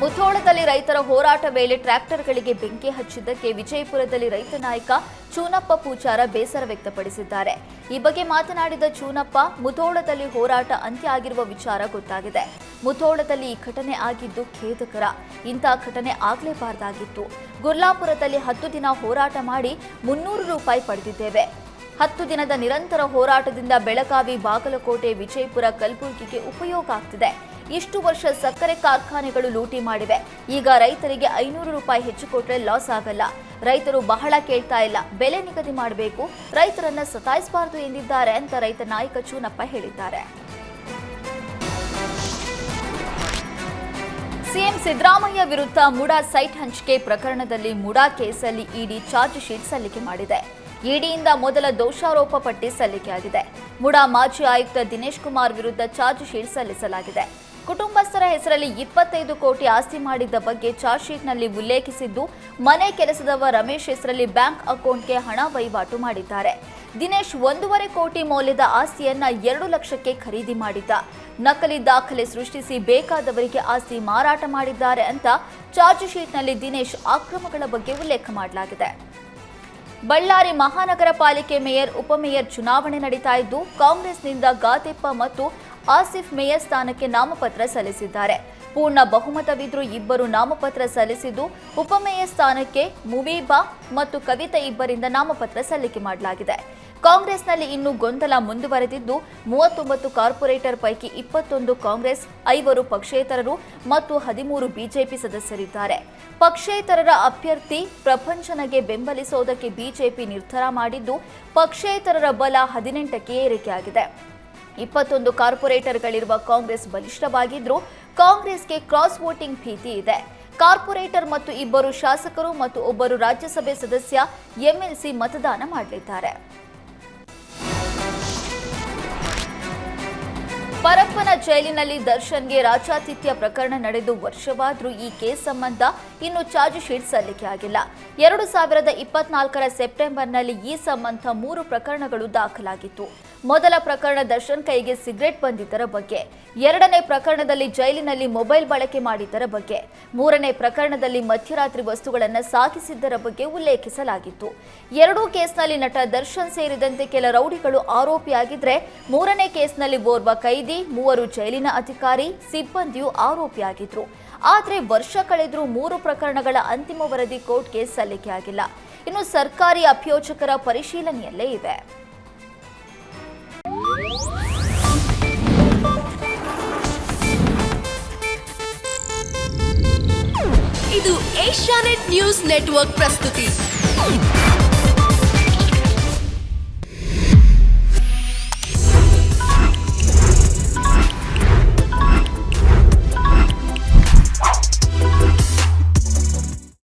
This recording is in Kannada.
ಮುಥೋಳದಲ್ಲಿ ರೈತರ ಹೋರಾಟ ವೇಳೆ ಟ್ರ್ಯಾಕ್ಟರ್ಗಳಿಗೆ ಬೆಂಕಿ ಹಚ್ಚಿದ್ದಕ್ಕೆ ವಿಜಯಪುರದಲ್ಲಿ ರೈತ ನಾಯಕ ಚೂನಪ್ಪ ಪೂಜಾರ ಬೇಸರ ವ್ಯಕ್ತಪಡಿಸಿದ್ದಾರೆ. ಈ ಬಗ್ಗೆ ಮಾತನಾಡಿದ ಚೂನಪ್ಪ, ಮುಥೋಳದಲ್ಲಿ ಹೋರಾಟ ಅಂತ್ಯ ಆಗಿರುವ ವಿಚಾರ ಗೊತ್ತಾಗಿದೆ. ಮುಥೋಳದಲ್ಲಿ ಈ ಘಟನೆ ಆಗಿದ್ದು ಖೇದಕರ. ಇಂಥ ಘಟನೆ ಆಗಲೇಬಾರದಾಗಿತ್ತು. ಗುರ್ಲಾಪುರದಲ್ಲಿ ಹತ್ತು ದಿನ ಹೋರಾಟ ಮಾಡಿ ಮುನ್ನೂರು ರೂಪಾಯಿ ಪಡೆದಿದ್ದೇವೆ. ಹತ್ತು ದಿನದ ನಿರಂತರ ಹೋರಾಟದಿಂದ ಬೆಳಗಾವಿ, ಬಾಗಲಕೋಟೆ, ವಿಜಯಪುರ, ಕಲಬುರಗಿಗೆ ಉಪಯೋಗ ಆಗ್ತಿದೆ. ಇಷ್ಟು ವರ್ಷ ಸಕ್ಕರೆ ಕಾರ್ಖಾನೆಗಳು ಲೂಟಿ ಮಾಡಿವೆ. ಈಗ ರೈತರಿಗೆ ಐನೂರು ರೂಪಾಯಿ ಹೆಚ್ಚು ಕೊಟ್ಟರೆ ಲಾಸ್ ಆಗಲ್ಲ. ರೈತರು ಬಹಳ ಕೇಳ್ತಾ ಇಲ್ಲ. ಬೆಲೆ ನಿಗದಿ ಮಾಡಬೇಕು. ರೈತರನ್ನ ಸತಾಯಿಸಬಾರದು ಎಂದಿದ್ದಾರೆ ಅಂತ ರೈತ ನಾಯಕ ಚೂನಪ್ಪ ಹೇಳಿದ್ದಾರೆ. ಸಿಎಂ ಸಿದ್ದರಾಮಯ್ಯ ವಿರುದ್ಧ ಮುಡಾ ಸೈಟ್ ಹಂಚಿಕೆ ಪ್ರಕರಣದಲ್ಲಿ ಮುಡಾ ಕೇಸಲ್ಲಿ ಇಡಿ ಚಾರ್ಜ್ ಶೀಟ್ ಸಲ್ಲಿಕೆ ಮಾಡಿದೆ. ಇಡಿಯಿಂದ ಮೊದಲ ದೋಷಾರೋಪ ಪಟ್ಟಿ ಸಲ್ಲಿಕೆಯಾಗಿದೆ. ಮುಡಾ ಮಾಜಿ ಆಯುಕ್ತ ದಿನೇಶ್ ಕುಮಾರ್ ವಿರುದ್ಧ ಚಾರ್ಜ್ ಶೀಟ್ ಸಲ್ಲಿಸಲಾಗಿದೆ. ಕುಟುಂಬಸ್ಥರ ಹೆಸರಲ್ಲಿ ಇಪ್ಪತ್ತೈದು ಕೋಟಿ ಆಸ್ತಿ ಮಾಡಿದ್ದ ಬಗ್ಗೆ ಚಾರ್ಜ್ ಶೀಟ್ನಲ್ಲಿ ಉಲ್ಲೇಖಿಸಿದ್ದು, ಮನೆ ಕೆಲಸದವ ರಮೇಶ್ ಹೆಸರಲ್ಲಿ ಬ್ಯಾಂಕ್ ಅಕೌಂಟ್ಗೆ ಹಣ ವಹಿವಾಟು ಮಾಡಿದ್ದಾರೆ. ದಿನೇಶ್ ಒಂದೂವರೆ ಕೋಟಿ ಮೌಲ್ಯದ ಆಸ್ತಿಯನ್ನ ಎರಡು ಲಕ್ಷಕ್ಕೆ ಖರೀದಿ ಮಾಡಿದ್ದ. ನಕಲಿ ದಾಖಲೆ ಸೃಷ್ಟಿಸಿ ಬೇಕಾದವರಿಗೆ ಆಸ್ತಿ ಮಾರಾಟ ಮಾಡಿದ್ದಾರೆ ಅಂತ ಚಾರ್ಜ್ ಶೀಟ್ನಲ್ಲಿ ದಿನೇಶ್ ಅಕ್ರಮಗಳ ಬಗ್ಗೆ ಉಲ್ಲೇಖ ಮಾಡಲಾಗಿದೆ. ಬಳ್ಳಾರಿ ಮಹಾನಗರ ಪಾಲಿಕೆ ಮೇಯರ್ ಉಪಮೇಯರ್ ಚುನಾವಣೆ ನಡೀತಾ ಇದ್ದು, ಕಾಂಗ್ರೆಸ್ನಿಂದ ಗಾತೆಪ್ಪ ಮತ್ತು ಆಸಿಫ್ ಮೇಯರ್ ಸ್ಥಾನಕ್ಕೆ ನಾಮಪತ್ರ ಸಲ್ಲಿಸಿದ್ದಾರೆ. ಪೂರ್ಣ ಬಹುಮತವಿದ್ರೂ ಇಬ್ಬರು ನಾಮಪತ್ರ ಸಲ್ಲಿಸಿದ್ದು ಉಪಮೇಯರ್ ಸ್ಥಾನಕ್ಕೆ ಮುವೀಬಾ ಮತ್ತು ಕವಿತಾ ಇಬ್ಬರಿಂದ ನಾಮಪತ್ರ ಸಲ್ಲಿಕೆ ಮಾಡಲಾಗಿದೆ. ಕಾಂಗ್ರೆಸ್ನಲ್ಲಿ ಇನ್ನೂ ಗೊಂದಲ ಮುಂದುವರೆದಿದ್ದು, ಮೂವತ್ತೊಂಬತ್ತು ಕಾರ್ಪೊರೇಟರ್ ಪೈಕಿ ಇಪ್ಪತ್ತೊಂದು ಕಾಂಗ್ರೆಸ್, ಐವರು ಪಕ್ಷೇತರರು ಮತ್ತು ಹದಿಮೂರು ಬಿಜೆಪಿ ಸದಸ್ಯರಿದ್ದಾರೆ. ಪಕ್ಷೇತರರ ಅಭ್ಯರ್ಥಿ ಪ್ರಪಂಚನಗೆ ಬೆಂಬಲಿಸೋದಕ್ಕೆ ಬಿಜೆಪಿ ನಿರ್ಧಾರ ಮಾಡಿದ್ದು, ಪಕ್ಷೇತರರ ಬಲ ಹದಿನೆಂಟಕ್ಕೆ ಏರಿಕೆಯಾಗಿದೆ. ಇಪ್ಪತ್ತೊಂದು ಕಾರ್ಪೊರೇಟರ್ಗಳಿರುವ ಕಾಂಗ್ರೆಸ್ ಬಲಿಷ್ಠವಾಗಿದ್ರೂ ಕಾಂಗ್ರೆಸ್ಗೆ ಕ್ರಾಸ್ ವೋಟಿಂಗ್ ಭೀತಿ ಇದೆ. ಕಾರ್ಪೊರೇಟರ್ ಮತ್ತು ಇಬ್ಬರು ಶಾಸಕರು ಮತ್ತು ಒಬ್ಬರು ರಾಜ್ಯಸಭೆ ಸದಸ್ಯ ಎಂಎಲ್ಸಿ ಮತದಾನ ಮಾಡಲಿದ್ದಾರೆ. ಪರಪ್ಪನ ಜೈಲಿನಲ್ಲಿ ದರ್ಶನ್ಗೆ ರಾಜಾತಿಥ್ಯ ಪ್ರಕರಣ ನಡೆದು ವರ್ಷವಾದರೂ ಈ ಕೇಸ್ ಸಂಬಂಧ ಇನ್ನು ಚಾರ್ಜ್ ಶೀಟ್ ಸಲ್ಲಿಕೆ ಆಗಿಲ್ಲ. ಎರಡು ಸಾವಿರದ ಇಪ್ಪತ್ನಾಲ್ಕರ ಸೆಪ್ಟೆಂಬರ್ನಲ್ಲಿ ಈ ಸಂಬಂಧ ಮೂರು ಪ್ರಕರಣಗಳು ದಾಖಲಾಗಿತ್ತು. ಮೊದಲ ಪ್ರಕರಣ ದರ್ಶನ್ ಕೈಗೆ ಸಿಗರೆಟ್ ಬಂದಿದ್ದರ ಬಗ್ಗೆ, ಎರಡನೇ ಪ್ರಕರಣದಲ್ಲಿ ಜೈಲಿನಲ್ಲಿ ಮೊಬೈಲ್ ಬಳಕೆ ಮಾಡಿದ್ದರ ಬಗ್ಗೆ, ಮೂರನೇ ಪ್ರಕರಣದಲ್ಲಿ ಮಧ್ಯರಾತ್ರಿ ವಸ್ತುಗಳನ್ನು ಸಾಗಿಸಿದ್ದರ ಬಗ್ಗೆ ಉಲ್ಲೇಖಿಸಲಾಗಿತ್ತು. ಎರಡೂ ಕೇಸ್ನಲ್ಲಿ ನಟ ದರ್ಶನ್ ಸೇರಿದಂತೆ ಕೆಲ ರೌಡಿಗಳು ಆರೋಪಿಯಾಗಿದ್ರೆ, ಮೂರನೇ ಕೇಸ್ನಲ್ಲಿ ಓರ್ವ ಖೈದಿ ಮೂವರು ಜೈಲಿನ ಅಧಿಕಾರಿ ಸಿಬ್ಬಂದಿಯು ಆರೋಪಿಯಾಗಿದ್ರು. ಆದರೆ ವರ್ಷ ಕಳೆದರೂ ಮೂರು ಪ್ರಕರಣಗಳ ಅಂತಿಮ ವರದಿ ಕೋರ್ಟ್ಗೆ ಸಲ್ಲಿಕೆಯಾಗಿಲ್ಲ ಇನ್ನು ಸರ್ಕಾರಿ ಅಭಿಯೋಜಕರ ಪರಿಶೀಲನೆಯಲ್ಲೇ ಇವೆ. ಇದು ಏಷ್ಯಾನೆಟ್ ನ್ಯೂಸ್ ನೆಟ್ವರ್ಕ್ ಪ್ರಸ್ತುತಿ.